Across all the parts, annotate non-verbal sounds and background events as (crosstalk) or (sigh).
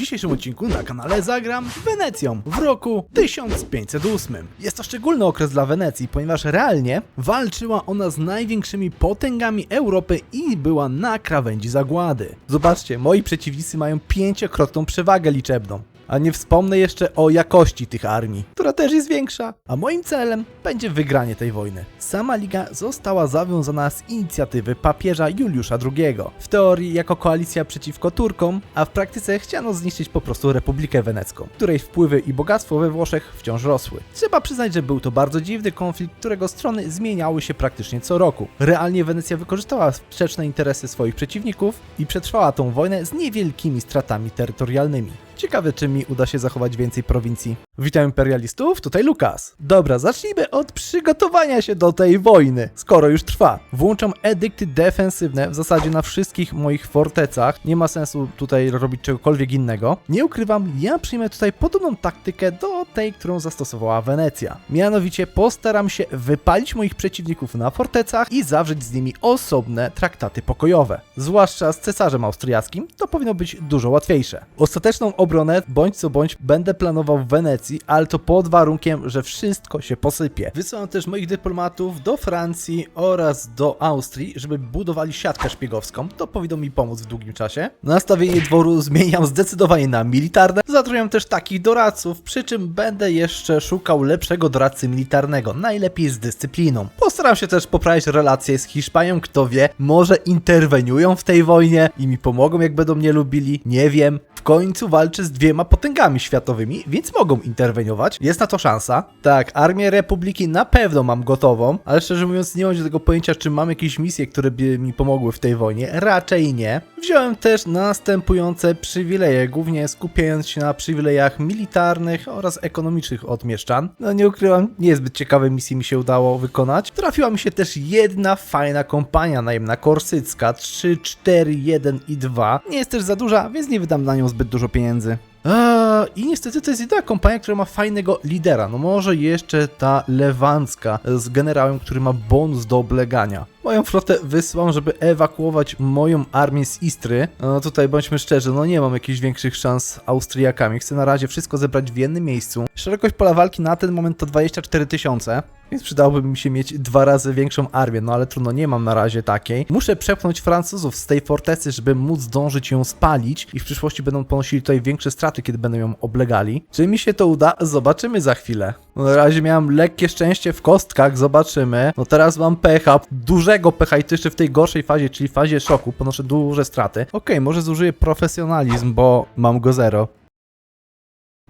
dzisiejszym odcinku na kanale zagram Wenecją w roku 1508. Jest to szczególny okres dla Wenecji, ponieważ realnie walczyła ona z największymi potęgami Europy i była na krawędzi zagłady. Zobaczcie, moi przeciwnicy mają pięciokrotną przewagę liczebną. A nie wspomnę jeszcze o jakości tych armii, która też jest większa. A moim celem będzie wygranie tej wojny. Sama liga została zawiązana z inicjatywy papieża Juliusza II. W teorii jako koalicja przeciwko Turkom, a w praktyce chciano zniszczyć po prostu Republikę Wenecką, której wpływy i bogactwo we Włoszech wciąż rosły. Trzeba przyznać, że był to bardzo dziwny konflikt, którego strony zmieniały się praktycznie co roku. Realnie Wenecja wykorzystała sprzeczne interesy swoich przeciwników i przetrwała tą wojnę z niewielkimi stratami terytorialnymi. Ciekawe, czy mi uda się zachować więcej prowincji. Witam imperialistów, tutaj Lukas. Dobra, zacznijmy od przygotowania się do tej wojny, skoro już trwa. Włączam edykty defensywne w zasadzie na wszystkich moich fortecach. Nie ma sensu tutaj robić czegokolwiek innego. Nie ukrywam, ja przyjmę tutaj podobną taktykę do tej, którą zastosowała Wenecja. Mianowicie postaram się wypalić moich przeciwników na fortecach i zawrzeć z nimi osobne traktaty pokojowe. Zwłaszcza z cesarzem austriackim, to powinno być dużo łatwiejsze. Ostateczną obronę, bądź co bądź, będę planował w Wenecji, ale to pod warunkiem, że wszystko się posypie. Wysyłam też moich dyplomatów do Francji oraz do Austrii, żeby budowali siatkę szpiegowską. To powinno mi pomóc w długim czasie. Nastawienie dworu zmieniam zdecydowanie na militarne. Zatrudniam też takich doradców, przy czym będę jeszcze szukał lepszego doradcy militarnego, najlepiej z dyscypliną. Postaram się też poprawić relacje z Hiszpanią, kto wie, może interweniują w tej wojnie i mi pomogą, jak będą mnie lubili, nie wiem. W końcu walczy z dwiema potęgami światowymi, więc mogą interweniować. Jest na to szansa. Tak, Armię Republiki na pewno mam gotową, ale szczerze mówiąc nie mam tego pojęcia, czy mam jakieś misje, które by mi pomogły w tej wojnie. Raczej nie. Wziąłem też następujące przywileje, głównie skupiając się na przywilejach militarnych oraz ekonomicznych od mieszczan. No nie ukrywam, niezbyt ciekawe misje mi się udało wykonać. Trafiła mi się też jedna fajna kompania najemna korsycka 3, 4, 1 i 2. Nie jest też za duża, więc nie wydam na nią zbyt dużo pieniędzy. I niestety to jest jedyna kompania, która ma fajnego lidera. No może jeszcze ta lewancka z generałem, który ma bonus do oblegania. Moją flotę wysyłam, żeby ewakuować moją armię z Istry. No tutaj bądźmy szczerzy, no nie mam jakichś większych szans z Austriakami. Chcę na razie wszystko zebrać w jednym miejscu. Szerokość pola walki na ten moment to 24 tysiące. Więc przydałoby mi się mieć dwa razy większą armię, no ale trudno, nie mam na razie takiej. Muszę przepchnąć Francuzów z tej fortecy, żeby móc zdążyć ją spalić i w przyszłości będą ponosili tutaj większe straty, kiedy będą ją oblegali. Czy mi się to uda? Zobaczymy za chwilę. No na razie miałem lekkie szczęście w kostkach, zobaczymy. No teraz mam pecha, dużego pecha i to jeszcze w tej gorszej fazie, czyli fazie szoku, ponoszę duże straty. Okej, może zużyję profesjonalizm, bo mam go zero.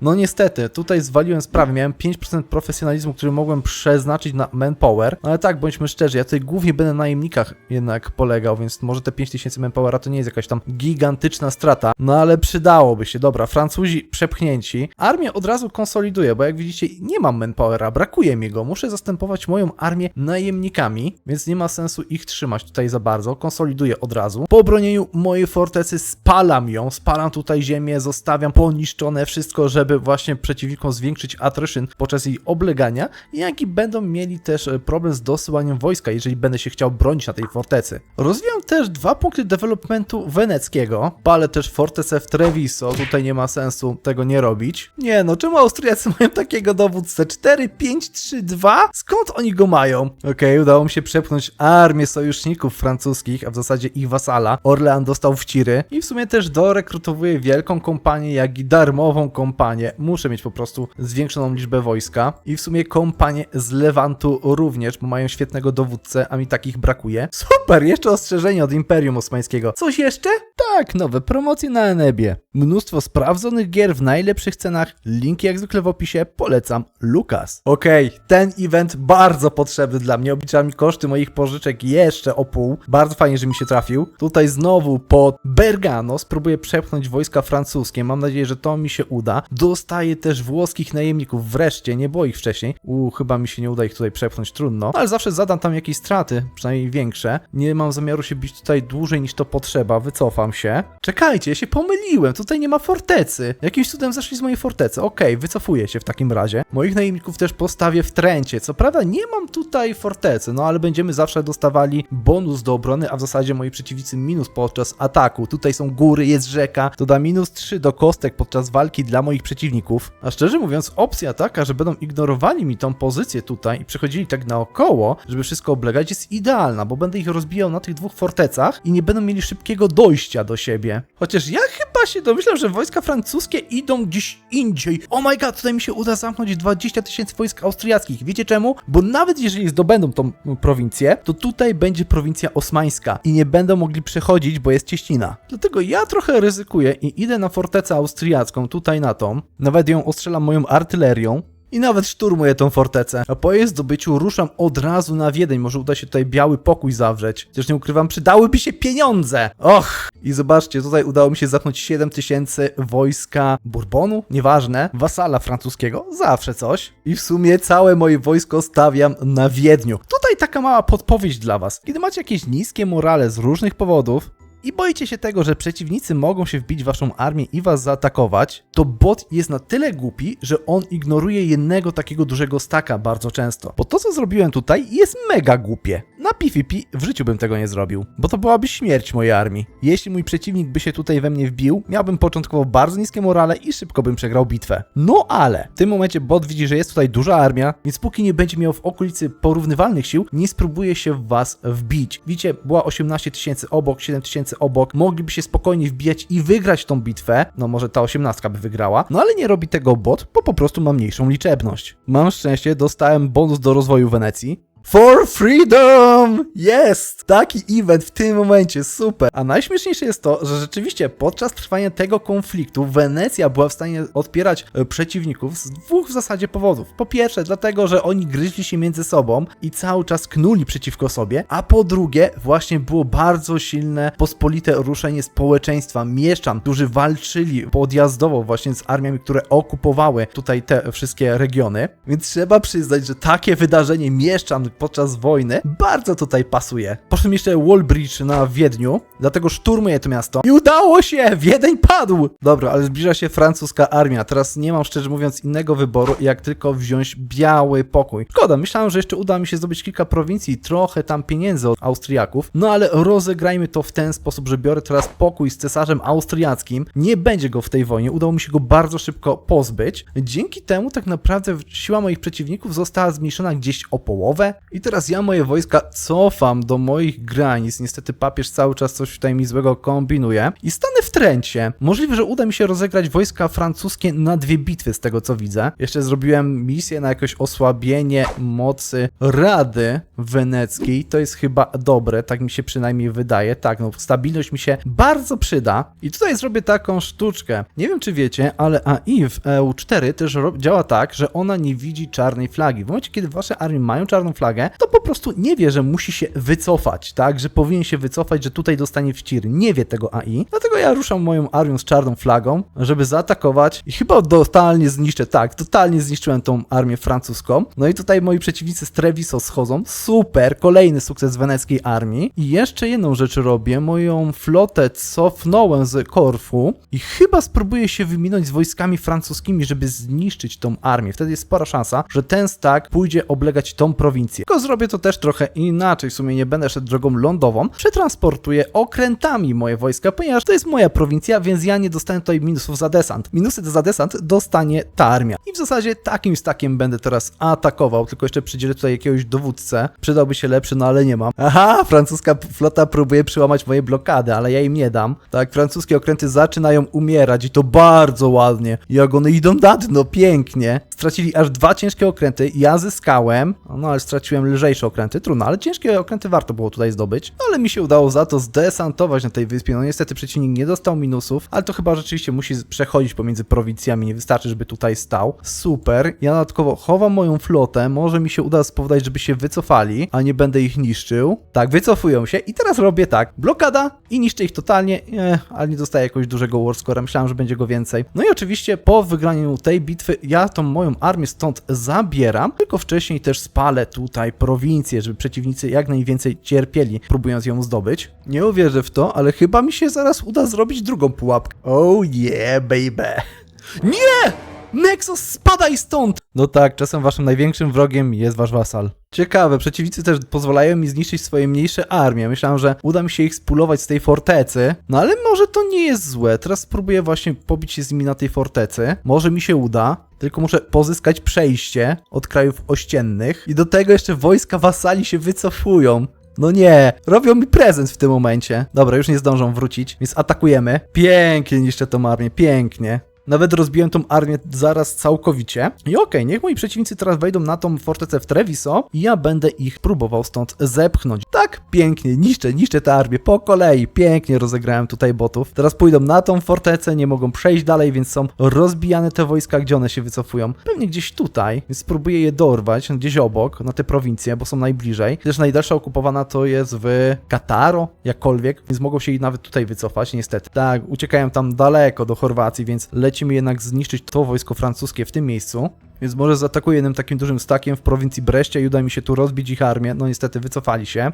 No niestety, tutaj zwaliłem sprawę, miałem 5% profesjonalizmu, który mogłem przeznaczyć na manpower, no ale tak, bądźmy szczerzy, ja tutaj głównie będę na najemnikach jednak polegał, więc może te 5000 manpowera to nie jest jakaś tam gigantyczna strata, no ale przydałoby się, dobra, Francuzi przepchnięci, armię od razu konsoliduję, bo jak widzicie nie mam manpowera, brakuje mi go, muszę zastępować moją armię najemnikami, więc nie ma sensu ich trzymać tutaj za bardzo, konsoliduję od razu. Po obronieniu mojej fortecy spalam ją, spalam tutaj ziemię, zostawiam poniszczone wszystko, żeby właśnie przeciwnikom zwiększyć attrition podczas jej oblegania, jak i będą mieli też e, problem z dosyłaniem wojska, jeżeli będę się chciał bronić na tej fortecy. Rozwijam też dwa punkty developmentu weneckiego, palę też fortecę w Treviso, tutaj nie ma sensu tego nie robić. Nie no, czemu Austriacy (laughs) mają takiego dowódcę? 4, 5, 3, 2? Skąd oni go mają? Okej, udało mi się przepchnąć armię sojuszników francuskich, a w zasadzie ich wasala. Orlean dostał w ciry i w sumie też dorekrutowuję wielką kompanię, jak i darmową kompanię. Muszę mieć po prostu zwiększoną liczbę wojska i w sumie kompanię z Lewantu również, bo mają świetnego dowódcę, a mi takich brakuje. Super, jeszcze ostrzeżenie od Imperium Osmańskiego. Coś jeszcze? Tak, nowe promocje na Enebie. Mnóstwo sprawdzonych gier w najlepszych cenach. Linki jak zwykle w opisie. Polecam. Lukas. Okej, ten event bardzo potrzebny dla mnie. Oblicza mi koszty moich pożyczek jeszcze o pół. Bardzo fajnie, że mi się trafił. Tutaj znowu pod Bergano spróbuję przepchnąć wojska francuskie. Mam nadzieję, że to mi się uda. Dostaje też włoskich najemników. Wreszcie, nie było ich wcześniej. U, chyba mi się nie uda ich tutaj przepchnąć, trudno. Ale zawsze zadam tam jakieś straty, przynajmniej większe. Nie mam zamiaru się bić tutaj dłużej niż to potrzeba, wycofam się. Czekajcie, ja się pomyliłem, tutaj nie ma fortecy. Jakimś cudem zeszli z mojej fortecy. Okej, wycofuję się w takim razie. Moich najemników też postawię w trencie. Co prawda nie mam tutaj fortecy, no ale będziemy zawsze dostawali bonus do obrony, a w zasadzie moi przeciwnicy minus podczas ataku. Tutaj są góry, jest rzeka, to da minus 3 do kostek podczas walki dla moich przeciwników. A szczerze mówiąc, opcja taka, że będą ignorowali mi tą pozycję tutaj i przechodzili tak naokoło, żeby wszystko oblegać, jest idealna, bo będę ich rozbijał na tych dwóch fortecach i nie będą mieli szybkiego dojścia do siebie. Chociaż ja chyba się domyślam, że wojska francuskie idą gdzieś indziej. Oh my god, tutaj mi się uda zamknąć 20 tysięcy wojsk austriackich. Wiecie czemu? Bo nawet jeżeli zdobędą tą prowincję, to tutaj będzie prowincja osmańska i nie będą mogli przechodzić, bo jest cieśnina. Dlatego ja trochę ryzykuję i idę na fortecę austriacką, tutaj na tą. Nawet ją ostrzelam moją artylerią. I nawet szturmuję tą fortecę. A po jej zdobyciu ruszam od razu na Wiedeń. Może uda się tutaj biały pokój zawrzeć. Chociaż nie ukrywam, przydałyby się pieniądze! Och! I zobaczcie, tutaj udało mi się zapnąć 7 tysięcy wojska Bourbonu, nieważne, wasala francuskiego, zawsze coś. I w sumie całe moje wojsko stawiam na Wiedniu. Tutaj taka mała podpowiedź dla was. Kiedy macie jakieś niskie morale z różnych powodów, i boicie się tego, że przeciwnicy mogą się wbić w waszą armię i was zaatakować, to bot jest na tyle głupi, że on ignoruje jednego takiego dużego staka bardzo często. Bo to, co zrobiłem tutaj, jest mega głupie. Na PvP w życiu bym tego nie zrobił, bo to byłaby śmierć mojej armii. Jeśli mój przeciwnik by się tutaj we mnie wbił, miałbym początkowo bardzo niskie morale i szybko bym przegrał bitwę. No ale w tym momencie bot widzi, że jest tutaj duża armia, więc póki nie będzie miał w okolicy porównywalnych sił, nie spróbuje się w was wbić. Widzicie, była 18 tysięcy obok, 7 tysięcy obok, mogliby się spokojnie wbijać i wygrać tą bitwę. No może ta 18 by wygrała, no ale nie robi tego bot, bo po prostu ma mniejszą liczebność. Mam szczęście, dostałem bonus do rozwoju Wenecji. For freedom! Jest! Taki event w tym momencie, super! A najśmieszniejsze jest to, że rzeczywiście podczas trwania tego konfliktu Wenecja była w stanie odpierać e, przeciwników z dwóch w zasadzie powodów. Po pierwsze, dlatego, że oni gryźli się między sobą i cały czas knuli przeciwko sobie, a po drugie, właśnie było bardzo silne, pospolite ruszenie społeczeństwa, mieszczan, którzy walczyli podjazdowo właśnie z armiami, które okupowały tutaj te wszystkie regiony. Więc trzeba przyznać, że takie wydarzenie mieszczan podczas wojny bardzo tutaj pasuje. Poszedłem jeszcze Wallbridge na Wiedniu, dlatego szturmuję to miasto. I udało się! Wiedeń padł! Dobra, ale zbliża się francuska armia. Teraz nie mam szczerze mówiąc innego wyboru, jak tylko wziąć biały pokój. Szkoda, myślałem, że jeszcze uda mi się zdobyć kilka prowincji, trochę tam pieniędzy od Austriaków, no ale rozegrajmy to w ten sposób, że biorę teraz pokój z cesarzem austriackim. Nie będzie go w tej wojnie, udało mi się go bardzo szybko pozbyć. Dzięki temu tak naprawdę siła moich przeciwników została zmniejszona gdzieś o połowę. I teraz ja moje wojska cofam do moich granic. Niestety papież cały czas coś tutaj mi złego kombinuje. I stanę w Trencie. Możliwe, że uda mi się rozegrać wojska francuskie na dwie bitwy z tego co widzę. Jeszcze zrobiłem misję na jakieś osłabienie mocy Rady Weneckiej. To jest chyba dobre, tak mi się przynajmniej wydaje. Tak, no stabilność mi się bardzo przyda. I tutaj zrobię taką sztuczkę. Nie wiem czy wiecie, ale AI w EU4 też działa tak, że ona nie widzi czarnej flagi. W momencie, kiedy wasze armie mają czarną flagę, to po prostu nie wie, że musi się wycofać, tak? Że powinien się wycofać, że tutaj dostanie wcir. Nie wie tego AI. Dlatego ja ruszam moją armią z czarną flagą, żeby zaatakować i chyba totalnie zniszczę, tak, totalnie zniszczyłem tą armię francuską. No i tutaj moi przeciwnicy z Treviso schodzą. Super, kolejny sukces weneckiej armii. I jeszcze jedną rzecz robię. Moją flotę cofnąłem z Korfu i chyba spróbuję się wyminąć z wojskami francuskimi, żeby zniszczyć tą armię. Wtedy jest spora szansa, że ten stak pójdzie oblegać tą prowincję. Tylko zrobię to też trochę inaczej, w sumie nie będę szedł drogą lądową. Przetransportuję okrętami moje wojska, ponieważ to jest moja prowincja, więc ja nie dostanę tutaj minusów za desant. Minusy za desant dostanie ta armia. I w zasadzie takim stakiem będę teraz atakował, tylko jeszcze przydzielę tutaj jakiegoś dowódcę. Przydałby się lepszy, no ale nie mam. Aha, francuska flota próbuje przełamać moje blokady, ale ja im nie dam. Tak, francuskie okręty zaczynają umierać i to bardzo ładnie. Jak one idą na dno, pięknie. stracili aż dwa ciężkie okręty, ja zyskałem, no ale straciłem lżejsze okręty, trudno, ale ciężkie okręty warto było tutaj zdobyć, no ale mi się udało za to zdesantować na tej wyspie, no niestety przeciwnik nie dostał minusów, ale to chyba rzeczywiście musi przechodzić pomiędzy prowincjami, nie wystarczy, żeby tutaj stał. Super, ja dodatkowo chowam moją flotę, może mi się uda spowodować, żeby się wycofali, a nie będę ich niszczył. Tak, wycofują się i teraz robię tak, blokada i niszczę ich totalnie, eh, ale nie dostaję jakiegoś dużego warscora, myślałem, że będzie go więcej. No i oczywiście po wygraniu tej bitwy ja tą moją armię stąd zabieram, tylko wcześniej też spalę tutaj prowincję, żeby przeciwnicy jak najwięcej cierpieli, próbując ją zdobyć. Nie uwierzę w to, ale chyba mi się zaraz uda zrobić drugą pułapkę. Oh yeah, baby. (laughs) Nie! Nexus, spadaj stąd! No tak, czasem waszym największym wrogiem jest wasz wasal. Ciekawe, przeciwnicy też pozwalają mi zniszczyć swoje mniejsze armie. Myślałem, że uda mi się ich spulować z tej fortecy, no ale może to nie jest złe. Teraz spróbuję właśnie pobić się z nimi na tej fortecy. Może mi się uda. Tylko muszę pozyskać przejście od krajów ościennych. I do tego jeszcze wojska wasali się wycofują. No nie, robią mi prezent w tym momencie. Dobra, już nie zdążą wrócić, więc atakujemy. Pięknie niszczę tą armię, pięknie. Nawet rozbiłem tą armię zaraz całkowicie. I okej, niech moi przeciwnicy teraz wejdą na tą fortecę w Treviso i ja będę ich próbował stąd zepchnąć. Tak, pięknie, niszczę, niszczę tę armię po kolei. Pięknie rozegrałem tutaj botów. Teraz pójdą na tą fortecę, nie mogą przejść dalej, więc są rozbijane te wojska, gdzie one się wycofują. Pewnie gdzieś tutaj, więc spróbuję je dorwać, gdzieś obok, na te prowincje, bo są najbliżej. Też najdalsza okupowana to jest w Kataro, jakkolwiek, więc mogą się i nawet tutaj wycofać, niestety. Tak, uciekają tam daleko do Chorwacji, więc lecimy jednak zniszczyć to wojsko francuskie w tym miejscu. Więc może zaatakuję jednym takim dużym stakiem w prowincji Breszcie i uda mi się tu rozbić ich armię. No niestety wycofali się.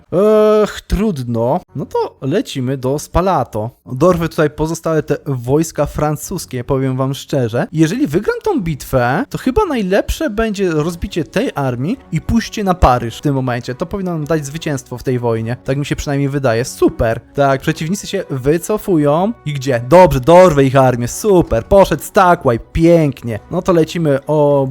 Ech, trudno. No to lecimy do Spalato. Dorwę tutaj pozostałe te wojska francuskie, powiem wam szczerze. Jeżeli wygram tą bitwę, to chyba najlepsze będzie rozbicie tej armii i pójście na Paryż w tym momencie. To powinno nam dać zwycięstwo w tej wojnie. Tak mi się przynajmniej wydaje. Super. Tak, przeciwnicy się wycofują. I gdzie? Dobrze, dorwę ich armię. Super. Poszedł Stackway. Pięknie. No to lecimy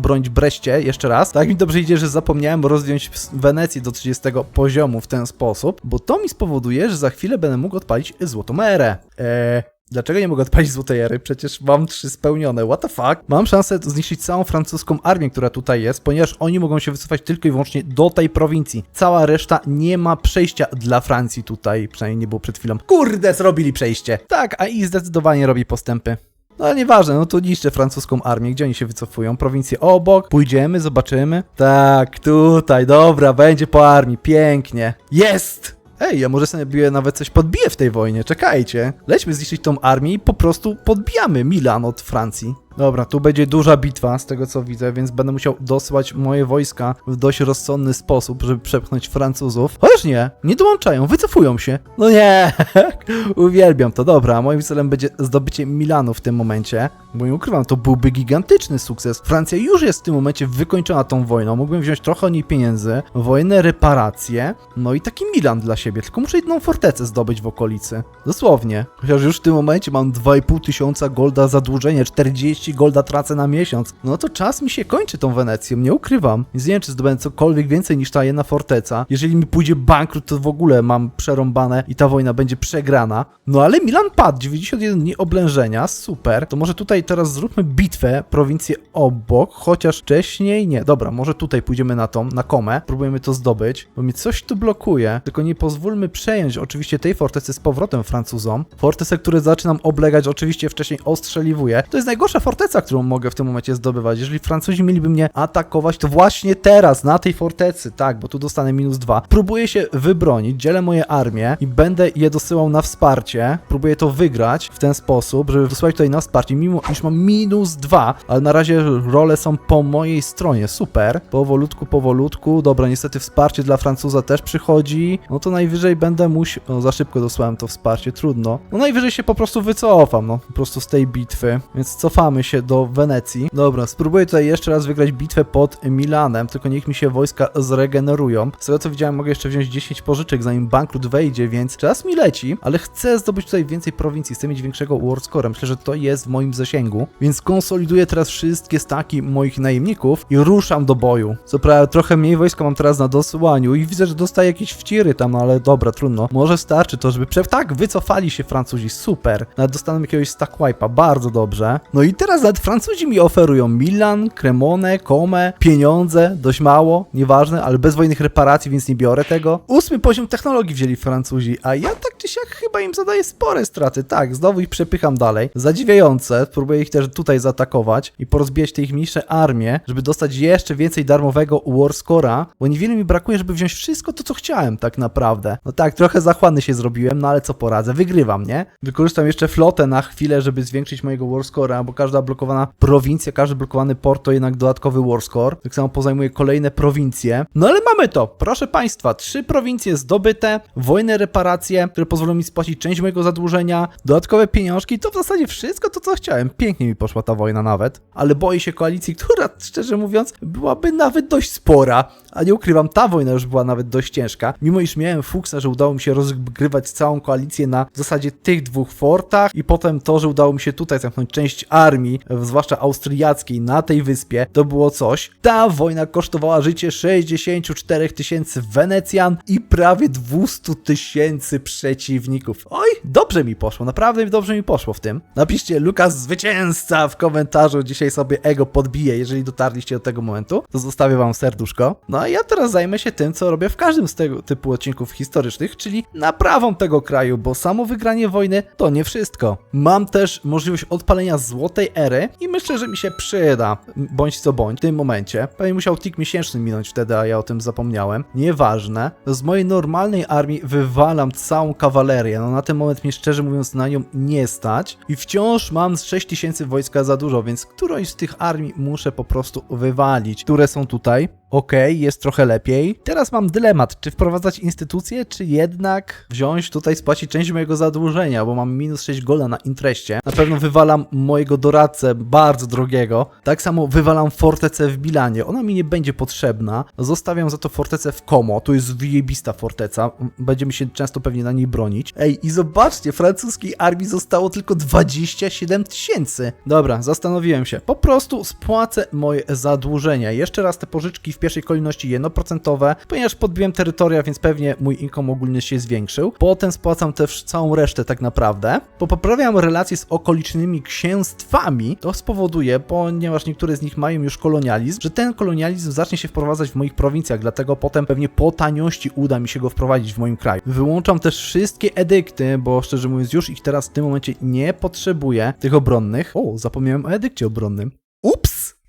obronić Breście jeszcze raz. Tak mi dobrze idzie, że zapomniałem rozwiąć Wenecję do 30 poziomu w ten sposób, bo to mi spowoduje, że za chwilę będę mógł odpalić Złotą Erę. Eee... Dlaczego nie mogę odpalić złotej ery? Przecież mam trzy spełnione. What the fuck? Mam szansę zniszczyć całą francuską armię, która tutaj jest, ponieważ oni mogą się wycofać tylko i wyłącznie do tej prowincji. Cała reszta nie ma przejścia dla Francji tutaj, przynajmniej nie było przed chwilą. Kurde, zrobili przejście. Tak, a i zdecydowanie robi postępy. No ale nieważne, no to niszczę francuską armię, gdzie oni się wycofują? Prowincje obok, pójdziemy, zobaczymy. Tak, tutaj, dobra, będzie po armii, pięknie. Jest! Ej, ja może sobie nawet coś podbiję w tej wojnie, czekajcie. Lećmy zniszczyć tą armię i po prostu podbijamy Milan od Francji. Dobra, tu będzie duża bitwa z tego co widzę, więc będę musiał dosyłać moje wojska w dość rozsądny sposób, żeby przepchnąć Francuzów. Chociaż nie, nie dołączają, wycofują się. No nie, (laughs) uwielbiam to. Dobra, moim celem będzie zdobycie Milanu w tym momencie, bo nie ukrywam, to byłby gigantyczny sukces. Francja już jest w tym momencie wykończona tą wojną, mógłbym wziąć trochę o niej pieniędzy, wojenne reparacje, no i taki Milan dla siebie, tylko muszę jedną fortecę zdobyć w okolicy. Dosłownie. Chociaż już w tym momencie mam 2,5 tysiąca golda zadłużenia, 40 golda tracę na miesiąc. No to czas mi się kończy tą Wenecją, nie ukrywam. Więc nie wiem, czy zdobędę cokolwiek więcej niż ta jedna forteca. Jeżeli mi pójdzie bankrut, to w ogóle mam przerąbane i ta wojna będzie przegrana. No ale Milan padł, 91 dni oblężenia, super. To może tutaj teraz zróbmy bitwę, prowincję obok, chociaż wcześniej nie. Dobra, może tutaj pójdziemy na tą, na komę. Próbujemy to zdobyć, bo mnie coś tu blokuje. Tylko nie pozwólmy przejąć oczywiście tej fortecy z powrotem Francuzom. Fortecę, które zaczynam oblegać, oczywiście wcześniej ostrzeliwuję. To jest najgorsza forteca, którą mogę w tym momencie zdobywać. Jeżeli Francuzi mieliby mnie atakować, to właśnie teraz, na tej fortecy, tak, bo tu dostanę minus dwa. Próbuję się wybronić, dzielę moje armię i będę je dosyłał na wsparcie. Próbuję to wygrać w ten sposób, żeby wysłać tutaj na wsparcie, mimo iż mam minus dwa, ale na razie role są po mojej stronie, super. Powolutku, powolutku, dobra, niestety wsparcie dla Francuza też przychodzi, no to najwyżej będę musiał, no za szybko dosłałem to wsparcie, trudno. No najwyżej się po prostu wycofam, no, po prostu z tej bitwy, więc cofamy się do Wenecji. Dobra, spróbuję tutaj jeszcze raz wygrać bitwę pod Milanem, tylko niech mi się wojska zregenerują. Z tego co widziałem, mogę jeszcze wziąć 10 pożyczek, zanim bankrut wejdzie, więc czas mi leci, ale chcę zdobyć tutaj więcej prowincji, chcę mieć większego Warscora. Myślę, że to jest w moim zasięgu, więc konsoliduję teraz wszystkie staki moich najemników i ruszam do boju. Co prawda trochę mniej wojska mam teraz na dosyłaniu i widzę, że dostaję jakieś wciry tam, no ale dobra, trudno. Może starczy to, żeby prze... Tak, wycofali się Francuzi, super. Nawet dostaną jakiegoś stack wipe'a, bardzo dobrze. No i teraz Nawet Francuzi mi oferują Milan, Cremone, Come, pieniądze, dość mało, nieważne, ale bez wojennych reparacji, więc nie biorę tego. Ósmy poziom technologii wzięli Francuzi, a ja tak czy siak chyba im zadaję spore straty. Tak, znowu ich przepycham dalej. Zadziwiające, próbuję ich też tutaj zaatakować i porozbijać te ich mniejsze armie, żeby dostać jeszcze więcej darmowego Warscora, bo niewiele mi brakuje, żeby wziąć wszystko to, co chciałem tak naprawdę. No tak, trochę zachłanny się zrobiłem, no ale co poradzę, wygrywam, nie? Wykorzystam jeszcze flotę na chwilę, żeby zwiększyć mojego Warscora, bo każda blokowana prowincja, każdy blokowany port to jednak dodatkowy Warscore. Tak samo pozajmuję kolejne prowincje. No ale mamy to, proszę Państwa, trzy prowincje zdobyte, wojne reparacje, które pozwolą mi spłacić część mojego zadłużenia, dodatkowe pieniążki, to w zasadzie wszystko to, co chciałem. Pięknie mi poszła ta wojna nawet, ale boję się koalicji, (laughs) która, szczerze mówiąc, byłaby nawet dość spora, a nie ukrywam, ta wojna już była nawet dość ciężka, mimo iż miałem fuksa, że udało mi się rozgrywać całą koalicję na zasadzie tych dwóch fortach i potem to, że udało mi się tutaj zamknąć część armii, e, zwłaszcza austriackiej, na tej wyspie, to było coś. Ta wojna kosztowała życie 64 tysięcy Wenecjan i prawie 200 tysięcy przeciwników. Oj, dobrze mi poszło, naprawdę dobrze mi poszło w tym. Napiszcie Lukas zwycięzca w komentarzu, dzisiaj sobie ego podbiję, jeżeli dotarliście do tego momentu, to zostawię wam serduszko. No a ja teraz zajmę się tym, co robię w każdym z tego typu odcinków historycznych, czyli naprawą tego kraju, bo samo wygranie wojny to nie wszystko. Mam też możliwość odpalenia złotej ery i myślę, że mi się przyda, bądź co bądź, w tym momencie. Pewnie musiał tik miesięczny minąć wtedy, a ja o tym zapomniałem. Nieważne. Z mojej normalnej armii wywalam całą kawalerię. No na ten moment mnie szczerze mówiąc na nią nie stać i wciąż mam z 6000 wojska za dużo, więc którąś z tych armii muszę po prostu wywalić. Które są tutaj? Okej, jest trochę lepiej. Teraz mam dylemat, czy wprowadzać instytucje, czy jednak wziąć tutaj, spłacić część mojego zadłużenia, bo mam minus 6 gola na intreście. Na pewno wywalam mojego doradcę, bardzo drogiego. Tak samo wywalam fortecę w Bilanie. Ona mi nie będzie potrzebna. Zostawiam za to fortecę w Como. To jest wyjebista forteca. Będziemy się często pewnie na niej bronić. Ej, i zobaczcie, francuskiej armii zostało tylko 27 tysięcy. Dobra, zastanowiłem się. Po prostu spłacę moje zadłużenia. Jeszcze raz te pożyczki w pierwszej kolejności jednoprocentowe, ponieważ podbiłem terytoria, więc pewnie mój income ogólny się zwiększył. Potem spłacam też całą resztę tak naprawdę. Bo poprawiam relacje z okolicznymi księstwami. To spowoduje, ponieważ niektóre z nich mają już kolonializm, że ten kolonializm zacznie się wprowadzać w moich prowincjach, dlatego potem pewnie po taniości uda mi się go wprowadzić w moim kraju. Wyłączam też wszystkie edykty, bo szczerze mówiąc już ich teraz w tym momencie nie potrzebuję, tych obronnych. O, zapomniałem o edykcie obronnym.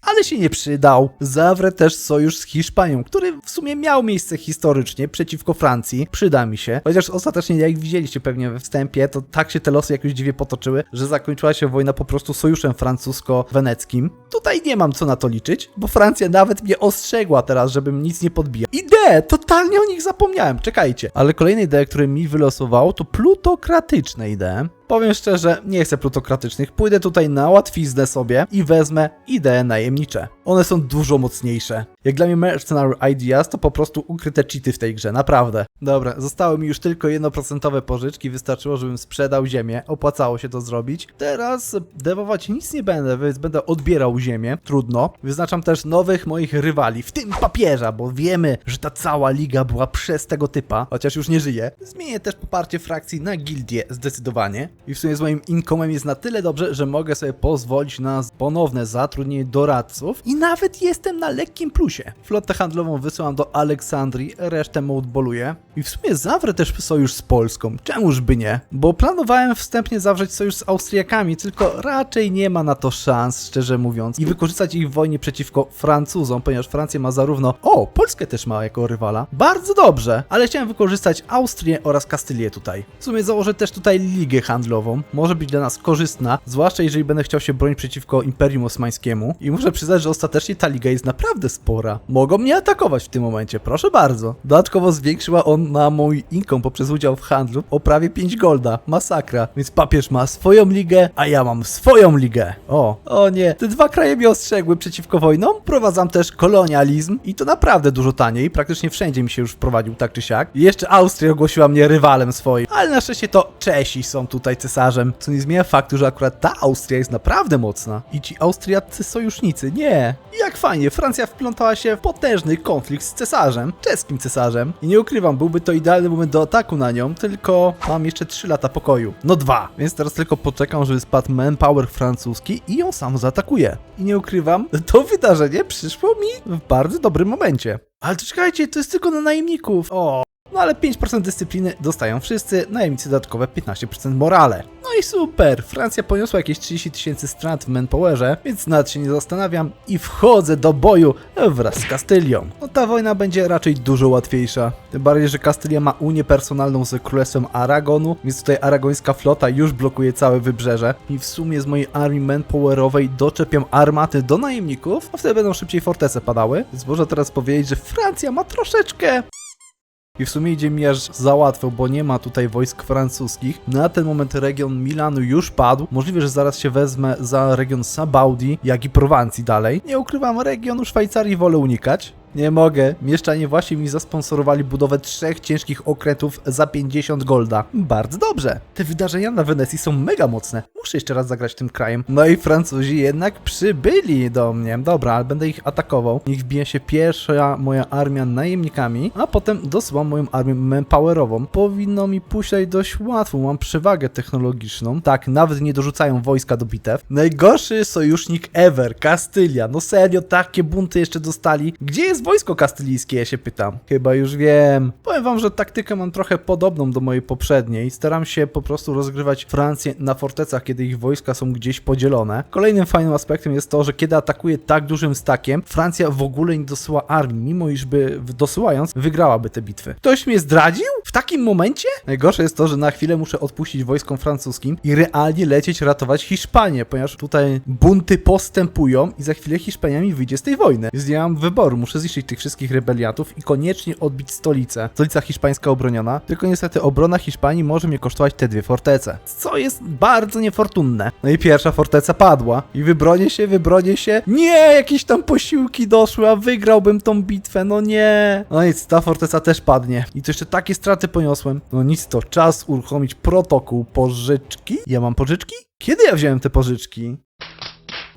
Ale się nie przydał. Zawrę też sojusz z Hiszpanią, który w sumie miał miejsce historycznie przeciwko Francji. Przyda mi się. Chociaż ostatecznie, jak widzieliście pewnie we wstępie, to tak się te losy jakoś dziwnie potoczyły, że zakończyła się wojna po prostu sojuszem francusko-weneckim. Tutaj nie mam co na to liczyć, bo Francja nawet mnie ostrzegła teraz, żebym nic nie podbijał. Idee! Totalnie o nich zapomniałem. Czekajcie. Ale kolejne idee, które mi wylosowało, to plutokratyczne idee. Powiem szczerze, nie chcę plutokratycznych. Pójdę tutaj na łatwiznę sobie i wezmę idee najemnicze. One są dużo mocniejsze. Jak dla mnie Mercenary Ideas to po prostu ukryte cheaty w tej grze, naprawdę. Dobra, zostały mi już tylko 1% pożyczki, wystarczyło, żebym sprzedał ziemię. Opłacało się to zrobić. Teraz dewować nic nie będę, więc będę odbierał ziemię. Trudno. Wyznaczam też nowych moich rywali, w tym papieża, bo wiemy, że ta cała liga była przez tego typa, chociaż już nie żyje. Zmienię też poparcie frakcji na gildię zdecydowanie. I w sumie z moim inkomem jest na tyle dobrze, że mogę sobie pozwolić na ponowne zatrudnienie doradców i nawet jestem na lekkim plusie. Flotę handlową wysyłam do Aleksandrii, resztę moodboluję. I w sumie zawrę też sojusz z Polską. Czemuż by nie? Bo planowałem wstępnie zawrzeć sojusz z Austriakami, tylko raczej nie ma na to szans, szczerze mówiąc, i wykorzystać ich w wojnie przeciwko Francuzom, ponieważ Francja ma zarówno. O, Polskę też ma jako rywala. Bardzo dobrze, ale chciałem wykorzystać Austrię oraz Kastylię tutaj. W sumie założę też tutaj ligę handlową. Może być dla nas korzystna, zwłaszcza jeżeli będę chciał się bronić przeciwko Imperium Osmańskiemu. I muszę przyznać, że ostatecznie ta liga jest naprawdę spora. Mogą mnie atakować w tym momencie, proszę bardzo. Dodatkowo zwiększyła on na mój income poprzez udział w handlu o prawie 5 golda. Masakra. Więc papież ma swoją ligę, a ja mam swoją ligę. O, o nie. Te dwa kraje mnie ostrzegły przeciwko wojnom. Prowadzam też kolonializm i to naprawdę dużo taniej. Praktycznie wszędzie mi się już wprowadził tak czy siak. I jeszcze Austria ogłosiła mnie rywalem swoim. Ale na szczęście to Czesi są tutaj cesarzem, co nie zmienia faktu, że akurat ta Austria jest naprawdę mocna. I ci austriaccy sojusznicy, nie. Jak fajnie, Francja wplątała się w potężny konflikt z cesarzem, czeskim cesarzem. I nie ukrywam, byłbym byłby to idealny moment do ataku na nią, tylko mam jeszcze 3 lata pokoju. No dwa, więc teraz tylko poczekam, żeby spadł manpower francuski i ją sam zaatakuje. I nie ukrywam, (laughs) to wydarzenie przyszło mi w bardzo dobrym momencie. Ale czekajcie, to jest tylko na najemników. O, no ale 5% dyscypliny dostają wszyscy, najemnicy dodatkowe 15% morale. No i super, Francja poniosła jakieś 30 tysięcy strat w manpowerze, więc nawet się nie zastanawiam i wchodzę do boju wraz z Kastylią. No ta wojna będzie raczej dużo łatwiejsza. Tym bardziej, że Kastylia ma unię personalną z królestwem Aragonu, więc tutaj aragońska flota już blokuje całe wybrzeże i w sumie z mojej armii manpowerowej doczepiam armaty do najemników, a wtedy będą szybciej fortece padały, więc można teraz powiedzieć, że Francja ma troszeczkę i w sumie idzie mi aż za łatwo, bo nie ma tutaj wojsk francuskich. Na ten moment region Milanu już padł. Możliwe, że zaraz się wezmę za region Sabaudi, jak i Prowancji dalej. Nie ukrywam, regionu Szwajcarii wolę unikać. Nie mogę. Mieszczanie właśnie mi zasponsorowali budowę trzech ciężkich okrętów za 50 golda. Bardzo dobrze. Te wydarzenia na Wenecji są mega mocne. Muszę jeszcze raz zagrać tym krajem. No i Francuzi jednak przybyli do mnie. Dobra, ale będę ich atakował. Niech wbije się pierwsza moja armia najemnikami, a potem dosyłam moją armię manpowerową. Powinno mi pójść dość łatwo. Mam przewagę technologiczną. Tak, nawet nie dorzucają wojska do bitew. Najgorszy sojusznik ever. Kastylia. No serio, takie bunty jeszcze dostali. Gdzie jest wojsko kastylijskie, ja się pytam. Chyba już wiem. Powiem wam, że taktykę mam trochę podobną do mojej poprzedniej. Staram się po prostu rozgrywać Francję na fortecach, kiedy ich wojska są gdzieś podzielone. Kolejnym fajnym aspektem jest to, że kiedy atakuje tak dużym stakiem, Francja w ogóle nie dosyła armii, mimo iż by dosyłając, wygrałaby te bitwy. Ktoś mnie zdradził? W takim momencie? Najgorsze jest to, że na chwilę muszę odpuścić wojskom francuskim i realnie lecieć ratować Hiszpanię, ponieważ tutaj bunty postępują i za chwilę Hiszpania mi wyjdzie z tej wojny. Więc nie mam wyboru, muszę zniszczyć tych wszystkich rebeliantów i koniecznie odbić stolicę. Stolica hiszpańska obroniona, tylko niestety obrona Hiszpanii może mnie kosztować te dwie fortece, co jest bardzo niefortunne. No i pierwsza forteca padła i wybronię się, wybronię się. Nie, jakieś tam posiłki doszły, a wygrałbym tą bitwę, no nie. No nic, ta forteca też padnie. I to jeszcze takie straty poniosłem. No nic, to czas uruchomić protokół pożyczki. Ja mam pożyczki? Kiedy ja wziąłem te pożyczki?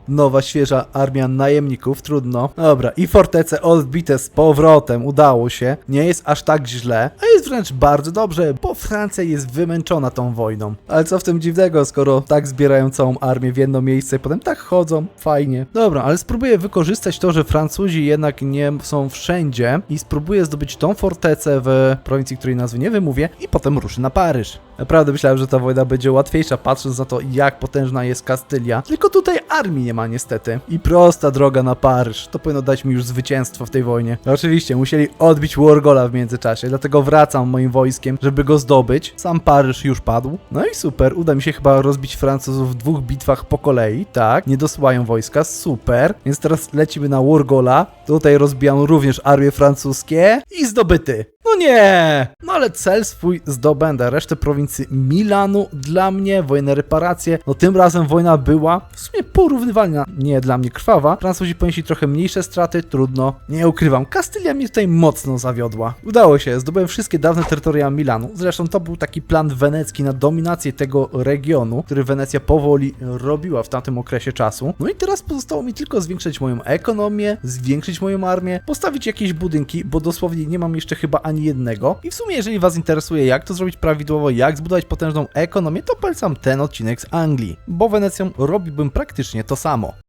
Nowa, świeża armia najemników, trudno. Dobra, i fortece odbite z powrotem, udało się. Nie jest aż tak źle, a jest wręcz bardzo dobrze, bo Francja jest wymęczona tą wojną. Ale co w tym dziwnego, skoro tak zbierają całą armię w jedno miejsce i potem tak chodzą, fajnie. Dobra, ale spróbuję wykorzystać to, że Francuzi jednak nie są wszędzie i spróbuję zdobyć tą fortecę w prowincji, której nazwy nie wymówię i potem ruszę na Paryż. Naprawdę myślałem, że ta wojna będzie łatwiejsza, patrząc na to, jak potężna jest Kastylia. Tylko tutaj armii nie ma niestety. I prosta droga na Paryż. To powinno dać mi już zwycięstwo w tej wojnie. Oczywiście, musieli odbić Wargola w międzyczasie, dlatego wracam moim wojskiem, żeby go zdobyć. Sam Paryż już padł. No i super, uda mi się chyba rozbić Francuzów w dwóch bitwach po kolei, tak. Nie dosyłają wojska, super. Więc teraz lecimy na Wargola. Tutaj rozbijam również armie francuskie i zdobyty. No nie! No ale cel swój zdobędę. Resztę prowincji Milanu dla mnie, wojnę reparacje. No tym razem wojna była w sumie porównywalna, nie dla mnie krwawa. Francuzi ponieśli trochę mniejsze straty, trudno. Nie ukrywam, Kastylia mnie tutaj mocno zawiodła. Udało się, zdobyłem wszystkie dawne terytoria Milanu. Zresztą to był taki plan wenecki na dominację tego regionu, który Wenecja powoli robiła w tamtym okresie czasu. No i teraz pozostało mi tylko zwiększyć moją ekonomię, zwiększyć moją armię, postawić jakieś budynki, bo dosłownie nie mam jeszcze chyba ani jednego. I w sumie, jeżeli Was interesuje, jak to zrobić prawidłowo, jak zbudować potężną ekonomię, to polecam ten odcinek z Anglii, bo Wenecją robiłbym praktycznie to samo.